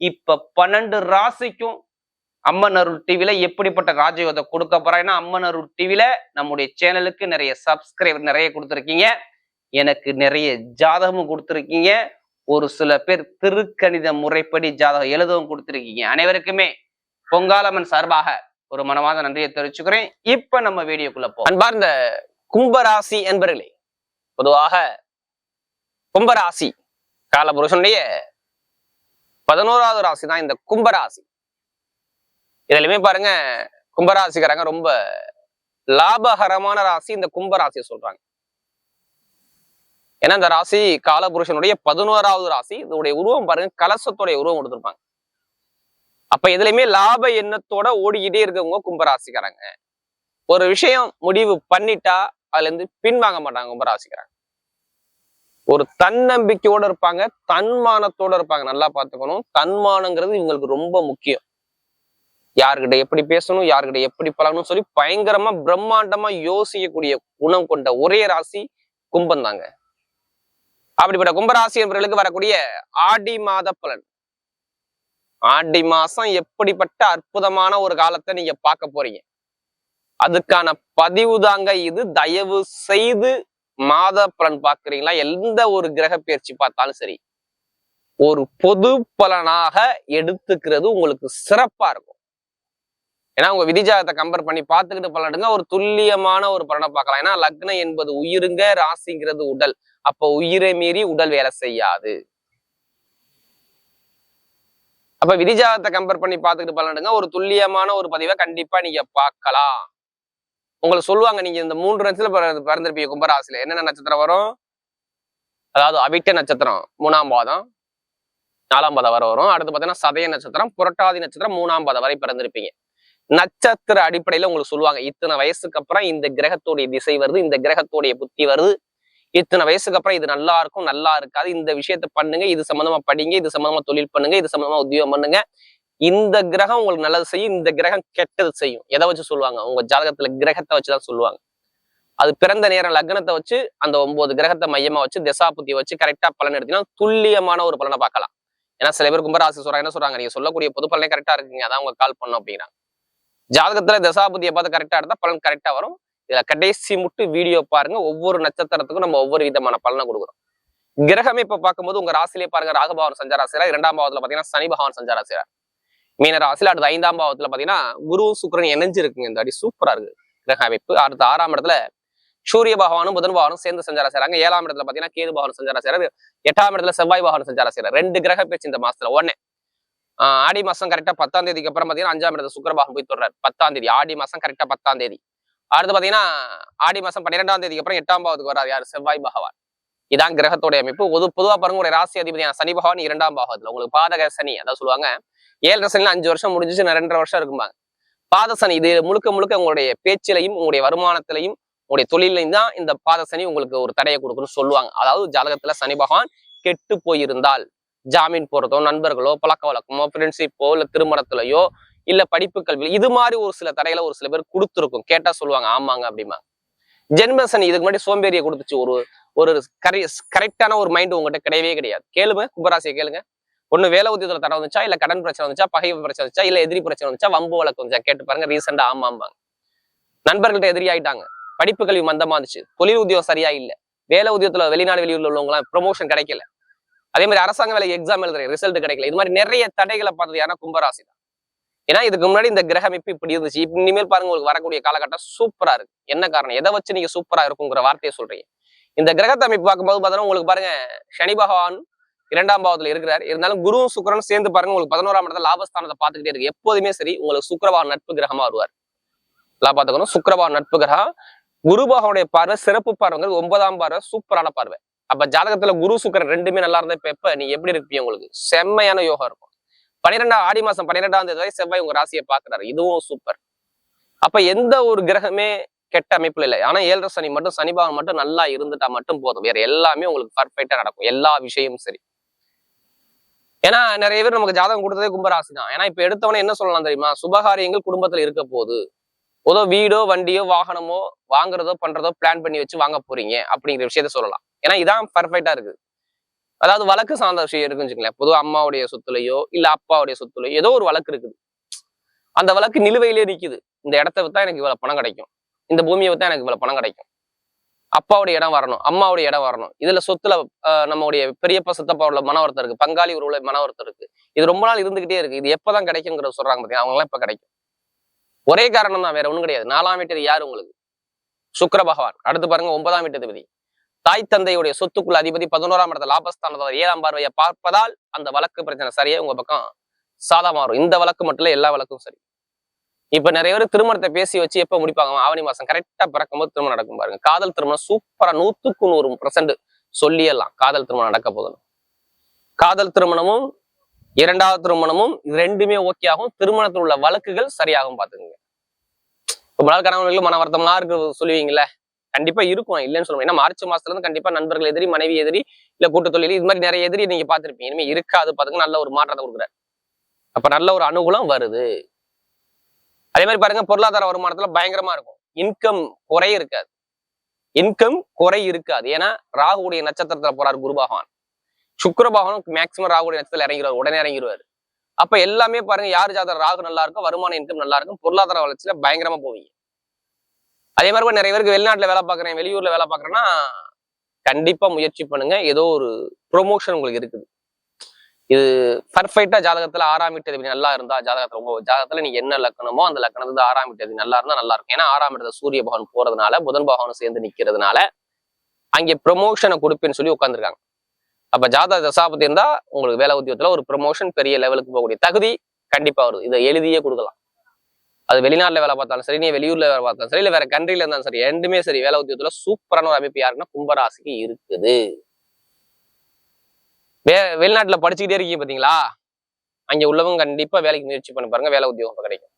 இப்ப பன்னெண்டு ராசிக்கும் அம்மன் அருள் டிவில எப்படிப்பட்ட ராஜயோகத்தை கொடுக்க போறாங்கன்னா அம்மன் அருள் டிவில நம்முடைய சேனலுக்கு நிறைய சப்ஸ்கிரைபர் நிறைய கொடுத்துருக்கீங்க. எனக்கு நிறைய ஜாதகமும் கொடுத்துருக்கீங்க. ஒரு சில பேர் திருக்கணித முறைப்படி ஜாதகம் எழுதவும் கொடுத்துருக்கீங்க. அனைவருக்குமே பொங்காலம்மன் சார்பாக ஒரு மனமாத நன்றியை தெரிவிச்சுக்கிறேன். இப்ப நம்ம வீடியோக்குள்ள போ அன்பார்ந்த கும்பராசி என்பர்களே பொதுவாக கும்பராசி காலபுருஷனுடைய பதினோராவது ராசி தான் இந்த கும்பராசி. இதுலயுமே பாருங்க கும்பராசிக்காரங்க ரொம்ப லாபகரமான ராசி இந்த கும்பராசியை சொல்றாங்க. ஏன்னா இந்த ராசி காலபுருஷனுடைய பதினோராவது ராசி இதோடைய உருவம் பாருங்க கலசத்துடைய உருவம் கொடுத்துருப்பாங்க. அப்ப இதுலயுமே லாப எண்ணத்தோட ஓடிக்கிட்டே இருக்கவங்க கும்பராசிக்காரங்க. ஒரு விஷயம் முடிவு பண்ணிட்டா அதுல இருந்து பின்வாங்க மாட்டாங்க கும்பராசிக்காரங்க. ஒரு தன்னம்பிக்கையோட இருப்பாங்க தன்மானத்தோட இருப்பாங்க. நல்லா பார்த்துக்கணும். தன்மானங்கிறது இவங்களுக்கு ரொம்ப முக்கியம். யாருக்கிட்ட எப்படி பேசணும் யாருக்கிட்ட எப்படி பழகணும் சொல்லி பயங்கரமா பிரம்மாண்டமா யோசிக்கக்கூடிய குணம் கொண்ட ஒரே ராசி கும்பம் தாங்க அப்படிப்பட்ட கும்பராசி என்பவர்களுக்கு வரக்கூடிய ஆடி மாத பலன். ஆடி மாசம் எப்படிப்பட்ட அற்புதமான ஒரு காலத்தை நீங்க பார்க்க போறீங்க. அதுக்கான பதிவு தாங்க இது. தயவு செய்து மாத பலன் பாக்குறீங்களா எந்த ஒரு கிரக பயிற்சி பார்த்தாலும் சரி. ஒரு பொது பலனாக எடுத்துக்கிறது உங்களுக்கு சிறப்பா இருக்கும். ஏன்னா உங்க விதிஜாகத்தை கம்பேர் பண்ணி பார்த்துக்கிட்டு பலனடுங்க. ஒரு துல்லியமான ஒரு பலனை பார்க்கலாம். ஏன்னா லக்னம் என்பது உயிருங்க ராசிங்கிறது உடல். அப்போ உயிரை மீறி உடல் வேலை செய்யாது. அப்ப விதிஜாகத்தை கம்பேர் பண்ணி பார்த்துக்கிட்டு பலனடுங்க. ஒரு துல்லியமான ஒரு பதிவை கண்டிப்பா நீங்க பார்க்கலாம். உங்களை சொல்லுவாங்க நீங்க இந்த மூன்று நட்சத்திரம் பிறந்திருப்பீங்க கும்பராசில. என்னென்ன நட்சத்திரம் வரும்? அதாவது அவிட்ட நட்சத்திரம் மூணாம் பாதம் நாலாம் பாதம் வரை வரும். அடுத்து பார்த்தீங்கன்னா சதய நட்சத்திரம் புரட்டாதி நட்சத்திரம் மூணாம் பாதம் வரை பிறந்திருப்பீங்க. நட்சத்திர அடிப்படையில உங்களுக்கு சொல்லுவாங்க இத்தனை வயசுக்கு அப்புறம் இந்த கிரகத்துடைய திசை வருது இந்த கிரகத்துடைய புத்தி வருது. இத்தனை வயசுக்கு அப்புறம் இது நல்லா இருக்கும் நல்லா இருக்காது. இந்த விஷயத்த பண்ணுங்க இது சம்பந்தமா படிங்க இது சம்பந்தமா தொழில் பண்ணுங்க இது சம்பந்தமா உத்தியோகம் பண்ணுங்க. இந்த கிரகம் உங்களுக்கு நல்லது செய்யும் இந்த கிரகம் கெட்டது செய்யும். எதை வச்சு சொல்லுவாங்க? உங்க ஜாதகத்துல கிரகத்தை வச்சுதான் சொல்லுவாங்க. அது பிறந்த நேரம் லக்னத்தை வச்சு அந்த ஒன்பது கிரகத்தை மையமா வச்சு திசாபுத்தி வச்சு கரெக்டா பலன் எடுத்தீங்கன்னா துல்லியமான ஒரு பலனை பார்க்கலாம். ஏன்னா சில பேர் கும்பராசி சொல்றாங்க என்ன சொல்றாங்க? நீங்க சொல்லக்கூடிய பொது பலனே கரெக்டா இருக்குங்க. அதான் உங்க கால் பண்ணும் அப்படிங்கிறாங்க ஜாதகத்துல தசாபுத்தியை பார்த்து கரெக்டா இருந்தா பலன் கரெக்டா வரும். இதுல கடைசி முட்டு வீடியோ பாருங்க. ஒவ்வொரு நட்சத்திரத்துக்கும் நம்ம ஒவ்வொரு விதமான பலனை கொடுக்குறோம். கிரகமே இப்ப பார்க்கும்போது உங்க ராசிலே பாருங்க ராகுபவன் சஞ்சாராசிரா இரண்டாம் பாவத்துல பாத்தீங்கன்னா சனி பகவான் சஞ்சாராசிரா மீன ராசியில அடுத்து ஐந்தாம் பாவத்துல பாத்தீங்கன்னா குரு சுக்கிரன் இணைஞ்சு இருக்குங்க இந்த அடி சூப்பரா இருக்கு. கிரக அமைப்பு. அடுத்து ஆறாம் இடத்துல சூரிய பகவானும் புதன் பகவானும் சேர்ந்து சஞ்சாரம் செய்யறாங்க ஏழாம் இடத்துல பாத்தீங்கன்னா கேது பகவான் சஞ்சாரம் செய்யறாரு எட்டாம் இடத்துல செவ்வாய் பகவான் சஞ்சாரம் செய்யறாரு ரெண்டு கிரக பேச்சு இந்த மாசத்துல. ஒண்ணு ஆஹ் ஆடி மாசம் கரெக்டா பத்தாம் தேதிக்கு அப்புறம் பாத்தீங்கன்னா அஞ்சாம் இடத்துல சுக்கர பகவான் போய் தொடர்றாரு பத்தாம் தேதி ஆடி மாசம் கரெக்டா பத்தாம் தேதி. அடுத்து பாத்தீங்கன்னா ஆடி மாசம் பன்னிரெண்டாம் தேதிக்கு அப்புறம் எட்டாம் பாவத்துக்கு வராது யார்? செவ்வாய் பகவான். இதான் கிரகத்தோட அமைப்பு. ஒரு பொதுவா பாருங்க ஒரு ராசி அதிபதியான சனி பகவான் இரண்டாம் பாவத்துல உங்களுக்கு பாதக சனி அதான் சொல்லுவாங்க. ஏழு சனில அஞ்சு வருஷம் முடிஞ்சிச்சு ரெண்டரை வருஷம் இருக்கும்பாங்க. பாத சனி இது முழுக்க முழுக்க உங்களுடைய பேச்சிலையும் உங்களுடைய வருமானத்திலையும் உங்களுடைய தொழிலையும் தான் இந்த பாத சனி உங்களுக்கு ஒரு தடையை கொடுக்குன்னு சொல்லுவாங்க. அதாவது ஜாதகத்துல சனி பகவான் கெட்டு போயிருந்தால் ஜாமீன் போறதோ நண்பர்களோ பழக்க வழக்கமோ ஃப்ரெண்ட்ஷிப்போ இல்ல திருமணத்திலயோ இல்ல படிப்பு கல்வி இது மாதிரி ஒரு சில தடைகளை ஒரு சில பேர் கொடுத்துருக்கும். கேட்டா சொல்லுவாங்க ஆமாங்க அப்படிம்பாங்க. ஜென்மசனி இதுக்கு முன்னாடி சோம்பேறியை கொடுத்துச்சு ஒரு ஒரு கரை கரெக்டான ஒரு மைண்ட் உங்ககிட்ட கிடையவே கிடையாது. கேளுங்க கும்பராசியை கேளுங்க. ஒண்ணு வேலை உத்தியத்தில் தடை வந்துச்சா இல்லை கடன் பிரச்சனை வந்துச்சா பகை பிரச்சனை வந்துச்சா இல்ல எதிரி பிரச்சனை வந்துச்சா வம்பு வழக்கு வந்துச்சா கேட்டு பாருங்க ரீசெண்டா ஆமாம்பாங்க. நண்பர்கள்ட்ட எதிரி ஆயிட்டாங்க படிப்பு கல்வி மந்தமா இருந்துச்சு. தொழில் உத்தியோகம் சரியா இல்ல. வேலை உத்தியோகத்துல வெளிநாடு வெளியூர்ல உள்ளவங்களாம் ப்ரொமோஷன் கிடைக்கல. அதே மாதிரி அரசாங்க வேலை எக்ஸாம் எழுதுற ரிசல்ட் கிடைக்கல. இது மாதிரி நிறைய தடைகளை பார்த்தது யாரா கும்பராசி தான். ஏன்னா இதுக்கு முன்னாடி இந்த கிரக இப்போ இப்படி இருந்துச்சு. இனிமேல் பாருங்க உங்களுக்கு வரக்கூடிய காலகட்டம் சூப்பரா இருக்கு. என்ன காரணம்? எதை வச்சு நீங்க சூப்பரா இருக்குங்கிற வார்த்தையை சொல்றீங்க. இந்த கிரகத்தை அமைப்பு பார்க்கும்போது பார்த்தோன்னா உங்களுக்கு பாருங்க சனி பகவான் இரண்டாம் பாவத்தில் இருக்கிறார். இருந்தாலும் குருவும் சுக்கரனும் சேர்ந்து பாருங்க உங்களுக்கு பதினோராம் இடத்துல லாபஸ்தானத்தை பார்த்துக்கிட்டே இருக்கு. எப்போதுமே சரி உங்களுக்கு சுக்கிரபகவான் நட்பு கிரகமா வருவார். எல்லாம் பார்த்துக்கணும். சுக்கிரபகவான் நட்பு கிரகம் குரு பகவானுடைய பார்வை சிறப்பு பார்வைங்கிறது ஒன்பதாம் பார்வை சூப்பரான பார்வை. அப்ப ஜாதகத்துல குரு சுக்கரன் ரெண்டுமே நல்லா இருந்தா இப்ப எப்ப நீ எப்படி இருப்பீங்க உங்களுக்கு? செம்மையான யோகம் இருக்கும். பன்னிரெண்டாம் ஆடி மாசம் பன்னிரெண்டாம் தேதி வரை செவ்வாய் உங்க ராசியை பாக்குறாரு இதுவும் சூப்பர். அப்ப எந்த ஒரு கிரகமே கெட்ட அமைப்புல இல்லை. ஆனா ஏழரை சனி மட்டும் சனி பகவான் மட்டும் நல்லா இருந்துட்டா மட்டும் போதும். வேற எல்லாமே உங்களுக்கு பர்ஃபெக்டா நடக்கும். எல்லா விஷயமும் சரி. ஏன்னா நிறைய பேர் நமக்கு ஜாதகம் கொடுத்ததே கும்பராசி தான். ஏன்னா இப்ப எடுத்தவனே என்ன சொல்லலாம் தெரியுமா? சுபகாரியங்கள் குடும்பத்துல இருக்க போகுது. ஏதோ வீடோ வண்டியோ வாகனமோ வாங்குறதோ பண்றதோ பிளான் பண்ணி வச்சு வாங்க போறீங்க அப்படிங்கிற விஷயத்த சொல்லலாம். ஏன்னா இதான் பர்ஃபெக்டா இருக்குது அதாவது வழக்கு சார்ந்த விஷயம் இருக்குன்னு வச்சுக்கோங்களேன். பொதுவாக அம்மாவுடைய சொத்துலையோ இல்ல அப்பாவுடைய சொத்துலையோ ஏதோ ஒரு வழக்கு இருக்குது. அந்த வழக்கு நிலுவையிலே நிக்குது. இந்த இடத்த வித்தா எனக்கு இவ்வளவு பணம் கிடைக்கும். இந்த பூமியை தான் எனக்கு இவ்வளவு பணம் கிடைக்கும். அப்பாவுடைய இடம் வரணும் அம்மாவுடைய இடம் வரணும். இதுல சொத்துல நம்மளுடைய பெரியப்பா சித்தப்பா உள்ள மன ஒருத்தர் இருக்கு. பங்காளி உருவ மன ஒருத்தர் இருக்கு. இது ரொம்ப நாள் இருந்துகிட்டே இருக்கு. இது எப்பதான் கிடைக்குங்கிறத சொல்றாங்க பாத்தீங்கன்னா அவங்க எல்லாம் இப்ப கிடைக்கும். ஒரே காரணம் தான் வேற ஒண்ணும் கிடையாது. நாலாம் வீட்டு யாரு உங்களுக்கு? சுக்கர பகவான். அடுத்து பாருங்க ஒன்பதாம் வீட்டு அதிபதி. தாய் தந்தையுடைய சொத்துக்குள்ள அதிபதி பதினோராம் இடத்துல லாபஸ்தானத்தை ஏழாம் பார்வையை பார்ப்பதால் அந்த வழக்கு பிரச்சனை சரியா உங்க பக்கம் சாதா மாறும் இந்த வழக்கு மட்டும் இல்ல எல்லா வழக்கும் சரி. இப்ப நிறைய பேர் திருமணத்தை பேசி வச்சு எப்ப முடிப்பாங்க? ஆவணி மாசம். கரெக்டா பிறக்கும்போது திருமணம் நடக்கும் பாருங்க. காதல் திருமணம் சூப்பரா நூத்துக்கு நூறு பர்சன்ட் சொல்லியெல்லாம் காதல் திருமணம் நடக்க போதும் காதல் திருமணமும் இரண்டாவது திருமணமும் இது ரெண்டுமே ஓகே ஆகும். திருமணத்தில் உள்ள வழக்குகள் சரியாகும் பாத்துக்கோங்க ரொம்ப நாள் கணவர்களுக்கு மன வருத்தம்லாம் இருக்கு சொல்லுவீங்களே கண்டிப்பா இருக்கும். இல்லைன்னு சொல்லுவோம் ஏன்னா மார்ச் மாசத்துல இருந்து கண்டிப்பா நண்பர்கள் எதிரி மனைவி எதிரி இல்ல கூட்டு தொழில் இது மாதிரி நிறைய எதிரி நீங்க பாத்திருப்பீங்க இனிமே இருக்காது பாத்துங்க நல்ல ஒரு மாற்றத்தை கொடுக்குறாரு அப்ப நல்ல ஒரு அனுகூலம் வருது. அதே மாதிரி பாருங்க பொருளாதார வருமானத்துல பயங்கரமா இருக்கும். இன்கம் குறை இருக்காது. இன்கம் குறை இருக்காது. ஏன்னா ராகுடைய நட்சத்திரத்துல போறாரு குரு பகவான். சுக்கர பகவான் மேக்சிமம் ராகுடைய நட்சத்திரத்துல இறங்கிடுவார் உடனே இறங்கிடுவாரு அப்ப எல்லாமே பாருங்க யார் ஜாதகம் ராகு நல்லா இருக்கும் வருமான இன்கம் நல்லா இருக்கும் பொருளாதார வளர்ச்சியில பயங்கரமா போவீங்க. அதே மாதிரி நிறைய பேருக்கு வெளிநாட்டுல வேலை பார்க்குறேன் வெளியூர்ல வேலை பார்க்குறேன்னா கண்டிப்பா முயற்சி பண்ணுங்க. ஏதோ ஒரு ப்ரொமோஷன் உங்களுக்கு இருக்குது. இது பர்ஃபெக்டா ஜாதகத்துல ஆறாம் வீட்டு அதிபதி நல்லா இருந்தா ஜாதகத்துல உங்க ஜாதகத்துல நீங்க என்ன லக்கணமோ அந்த லக்கணத்துல ஆறாம் வீட்டு அதிபதி நல்லா இருந்தா நல்லா இருக்கும். ஏன்னா ஆறாம் இடத்துல சூரிய பகவான் போறதுனால புதன் பகவானும் சேர்ந்து நிக்கிறதுனால அங்கே ப்ரொமோஷனை கொடுப்பேன்னு சொல்லி உட்காந்துருக்காங்க அப்ப ஜாதக தசாபத்தி இருந்தா உங்களுக்கு வேலை உத்தியோகத்துல ஒரு ப்ரொமோஷன் பெரிய லெவலுக்கு போகக்கூடிய தகுதி கண்டிப்பா வருது. இதை எழுதியே கொடுக்கலாம். அது வெளிநாட்டுல வேலை பார்த்தாலும் சரி நீ வெளியூர்ல வேலை பார்த்தாலும் சரி இல்ல வேற கண்ட்ரில இருந்தாலும் சரி ரெண்டுமே சரி. வேலை உத்தியோகத்துல சூப்பரான ஒரு அமைப்பு யாருன்னா கும்பராசிக்கு இருக்குது. வே வெளிநாட்டுல படிச்சுக்கிட்டே இருக்கீங்க பாத்தீங்களா? அங்க உள்ளவங்க கண்டிப்பா வேலைக்கு முயற்சி பண்ண பாருங்க. வேலை உத்தியோகம் கிடைக்கும்.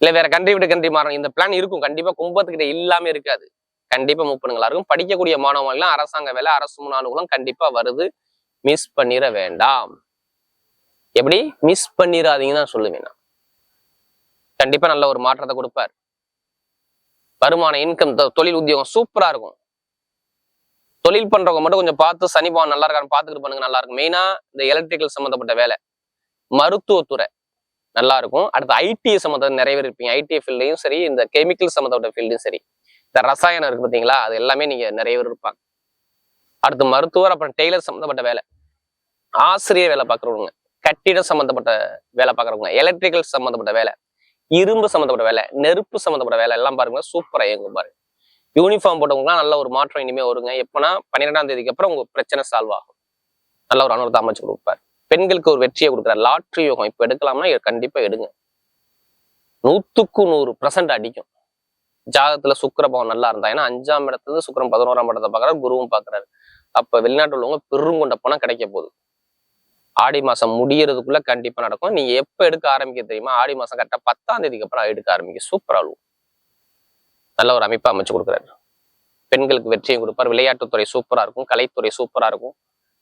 இல்ல வேற கண்ட்ரி விட்டு கண்ட்ரி மாறணும். இந்த பிளான் இருக்கும். கண்டிப்பா கும்பத்துக்கிட்ட இல்லாம இருக்காது. கண்டிப்பா மூவ் பண்ணுங்களா இருக்கும் படிக்கக்கூடிய மாணவர்கள் அரசாங்க வேலை அரசு மாணவர்களும் கண்டிப்பா வருது. மிஸ் பண்ணிட வேண்டாம். எப்படி? மிஸ் பண்ணிடாதீங்கன்னு தான் சொல்லுவேன் நான். கண்டிப்பா நல்ல ஒரு மாற்றத்தை கொடுப்பார். வருமான இன்கம் தொழில் உத்தியோகம் சூப்பரா இருக்கும். தொழில் பண்றவங்க மட்டும் கொஞ்சம் பார்த்து சனி நல்லா இருக்கான்னு பார்த்துக்கிட்டு பண்ணுங்க நல்லா இருக்கும். மெயினா இந்த எலக்ட்ரிக்கல் சம்மந்தப்பட்ட வேலை. மருத்துவத்துறை நல்லா இருக்கும். அடுத்து ஐடி சம்மந்தம் நிறைய பேர் இருப்பீங்க. ஐடி ஃபீல்டையும் சரி இந்த கெமிக்கல் சம்மந்தப்பட்ட ஃபீல்டும் சரி. இந்த ரசாயனம் இருக்கு பாத்தீங்களா அது எல்லாமே நீங்க நிறைய பேர் இருப்பாங்க. அடுத்து மருத்துவர் அப்புறம் டெய்லர் சம்மந்தப்பட்ட வேலை. ஆசிரியர் வேலை பார்க்குறவங்க கட்டிடம் சம்மந்தப்பட்ட வேலை பார்க்குறவங்க எலக்ட்ரிக்கல் சம்மந்தப்பட்ட வேலை. இரும்பு சம்மந்தப்பட்ட வேலை நெருப்பு சம்மந்தப்பட்ட வேலை எல்லாம் பாருங்க சூப்பரா இயங்கும் பாருங்க. யூனிஃபார்ம் போட்டவங்களாம் நல்ல ஒரு மாற்றம் இனிமே வருங்க. எப்பனா பன்னிரெண்டாம் தேதிக்கு அப்புறம் உங்க பிரச்சனை சால்வ் ஆகும். நல்ல ஒரு அனுபவத்தை அமைச்சு கொடுப்பார். பெண்களுக்கு ஒரு வெற்றியை கொடுக்குற லாட்ரி யோகம் இப்ப எடுக்கலாம்னா கண்டிப்பா எடுங்க. நூத்துக்கு நூறு பர்சன்ட் அடிக்கும். ஜாதகத்துல சுக்கரபவன் நல்லா இருந்தா ஏன்னா அஞ்சாம் இடத்துல இருந்து சுக்கரம் பதினோராம் இடத்தை பாக்குறாரு குருவும் பாக்குறாரு அப்ப வெளிநாட்டு உள்ளவங்க பெருங்கொண்ட பணம் கிடைக்க போகுது. ஆடி மாசம் முடியறதுக்குள்ள கண்டிப்பா நடக்கும். நீங்க எப்ப எடுக்க ஆரம்பிக்க தெரியுமா? ஆடி மாசம் கரெக்டா பத்தாம் தேதிக்கு அப்புறம் எடுக்க ஆரம்பிக்க சூப்பர் இருக்கும். நல்ல ஒரு அமைப்பை அமைச்சு கொடுக்குறாரு. பெண்களுக்கு வெற்றியும் கொடுப்பார். விளையாட்டுத்துறை சூப்பரா இருக்கும். கலைத்துறை சூப்பரா இருக்கும்.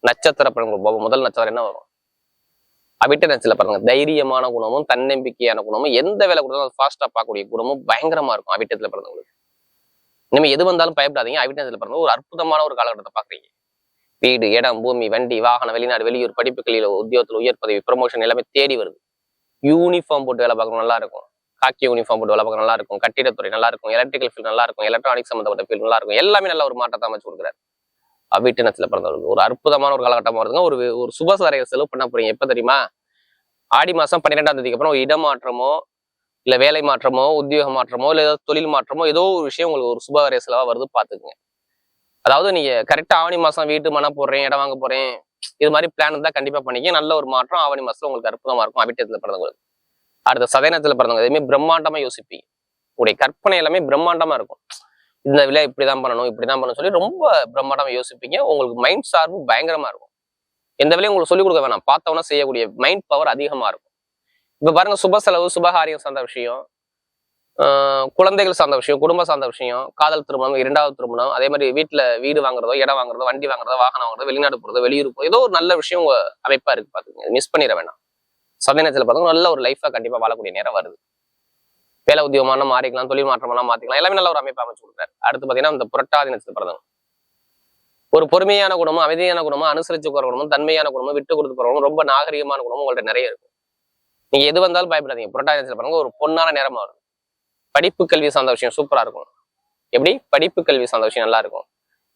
நட்சத்திர பலன்கள் முதல் நட்சத்திரம் என்ன வரும்? அவிட்ட நட்சத்திர பாருங்க தைரியமான குணமும் தன்னம்பிக்கையான குணமும் எந்த வேலை கொடுத்தாலும் ஃபாஸ்டா பார்க்கக்கூடிய குணமும் பயங்கரமா இருக்கும் அவிட்டத்துல பிறந்தவங்களுக்கு. இனிமே எது வந்தாலும் பயப்படாதீங்க. அவிட்ட அவிட்டத்துல பிறந்த ஒரு அற்புதமான ஒரு காலகட்டத்தை பாக்குறீங்க வீடு இடம் பூமி வண்டி வாகனம் வெளிநாடு வெளியூர் படிப்புகளில் உத்தியோகத்தில் உயர் பதவி ப்ரமோஷன் எல்லாமே தேடி வருது. யூனிஃபார்ம் போட்டு வேலை பார்க்கணும் நல்லா இருக்கும். காக்கி யூனிஃபார்ம் போட்டு வேலை பார்க்க நல்லா இருக்கும் கட்டிடத்துறை நல்லா இருக்கும் எலக்ட்ரிக்கல் ஃபீல்ட் நல்லா இருக்கும் எலக்ட்ரானிக் சம்மந்தப்பட்ட ஃபீல்ட் நல்லா இருக்கும் எல்லாமே நல்ல ஒரு மாற்றத்தை அமைச்சு கொடுக்குறாரு. நிலத்துல பிறந்தவர்களுக்கு ஒரு அற்புதமான ஒரு காலகட்டமா வருதுங்க ஒரு ஒரு சுபசாரைய செலவு பண்ண போறீங்க. எப்ப தெரியுமா? ஆடி மாசம் பன்னிரெண்டாம் தேதிக்கு அப்புறம் இடம் இடமாற்றமோ இல்ல வேலை மாற்றமோ உத்தியோக மாற்றமோ இல்ல ஏதோ தொழில் மாற்றமோ ஏதோ ஒரு விஷயம் உங்களுக்கு ஒரு சுபகாரிய செலவா வருது பாத்துக்குங்க அதாவது நீங்க கரெக்டா ஆவணி மாசம் வீட்டு மனம் போடுறேன் இடம் வாங்க போறேன் இது மாதிரி பிளான் இருந்தா கண்டிப்பா பண்ணிக்க நல்ல ஒரு மாற்றம் ஆவணி மாசத்துல உங்களுக்கு அற்புதமா இருக்கும். அவிட்டத்துல பிறந்தவங்களுக்கு. அடுத்த சதயனத்துல பிறந்தவங்க எதுவுமே பிரம்மாண்டமாக யோசிப்பீங்க. உங்களுடைய கற்பனை எல்லாமே பிரம்மாண்டமா இருக்கும். இந்த விலை இப்படிதான் பண்ணணும் இப்படிதான் பண்ணணும் சொல்லி ரொம்ப பிரம்மாண்டமா யோசிப்பீங்க. உங்களுக்கு மைண்ட் சார்பு பயங்கரமா இருக்கும். எந்த விலையும் உங்களுக்கு சொல்லிக் கொடுக்க வேணாம். பார்த்தவனா செய்யக்கூடிய மைண்ட் பவர் அதிகமா இருக்கும். இப்ப பாருங்க சுப செலவு சுபகாரியம் சார்ந்த விஷயம் ஆஹ் குழந்தைகள் சார்ந்த விஷயம் குடும்ப சார்ந்த விஷயம் காதல் திருமணம் இரண்டாவது திருமணம் அதே மாதிரி வீட்டுல வீடு வாங்குறதோ இடம் வாங்குறதோ வண்டி வாங்குறதோ வாகனம் வாங்குறதோ வெளிநாடு போறதோ வெளியூர் போகிறதோ ஏதோ ஒரு நல்ல விஷயம் உங்க அமைப்பா இருக்கு. பார்த்துங்க மிஸ் பண்ணிட வேணாம். சதயனத்துல பார்த்தா நல்ல ஒரு லைஃபா கண்டிப்பா வாழக்கூடிய நேரம் வருது. வேலை உத்தியோகமான மாறிக்கலாம் தொழில் மாற்றமெல்லாம் மாத்திக்கலாம். எல்லாமே நல்ல ஒரு அமைப்பு அமைச்சு கொடுக்குறாரு. அடுத்து பாத்தீங்கன்னா இந்த புரட்டாதி நேரத்தில் பிறந்தவங்க ஒரு பொறுமையான குணமும் அமைதியான குணமும் அனுசரிச்சு போற குணமும் தன்மையான குணமும் விட்டு கொடுத்து போற குணமும் ரொம்ப நாகரிகமான குணமும் உங்கள்ட்ட நிறைய இருக்கும். நீங்க எது வந்தாலும் பயப்படாதீங்க. புரட்டாதி நேரத்தில் பாருங்க ஒரு பொன்னான நேரமா வரும். படிப்பு கல்வி சார்ந்த விஷயம் சூப்பரா இருக்கும். எப்படி? படிப்பு கல்வி சார்ந்த விஷயம் நல்லா இருக்கும்.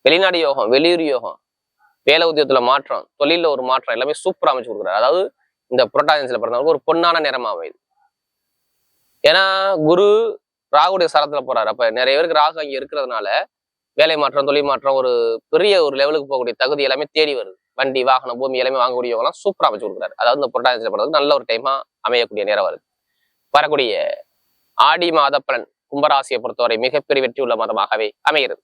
வெளிநாடு யோகம் வெளியூர் யோகம் வேலை உத்தியோகத்துல மாற்றம் தொழில ஒரு மாற்றம் எல்லாமே சூப்பரா அமைச்சு கொடுக்குறாரு. அதாவது இந்த புரட்டாதி பிறந்தவங்களுக்கு ஒரு பொன்னான நிறமா அமையுது. ஏன்னா குரு ராகுடைய சரத்துல போறாரு. அப்ப நிறைய பேருக்கு ராகு அங்க இருக்கிறதுனால வேலை மாற்றம் தொழில் மாற்றம் ஒரு பெரிய ஒரு லெவலுக்கு போகக்கூடிய தகுதி எல்லாமே தேடி வருது. வண்டி வாகனம் பூமி எல்லாமே வாங்கக்கூடியவங்களாம் சூப்பரா அமைச்சு கொடுக்குறாரு. அதாவது இந்த புரட்டாதி பிறந்தவங்களுக்கு நல்ல ஒரு டைமா அமையக்கூடிய நேரம் வருது. வரக்கூடிய ஆடி மாத பலன் கும்பராசியை பொறுத்தவரை மிகப்பெரிய வெற்றி உள்ள மாதமாகவே அமைகிறது.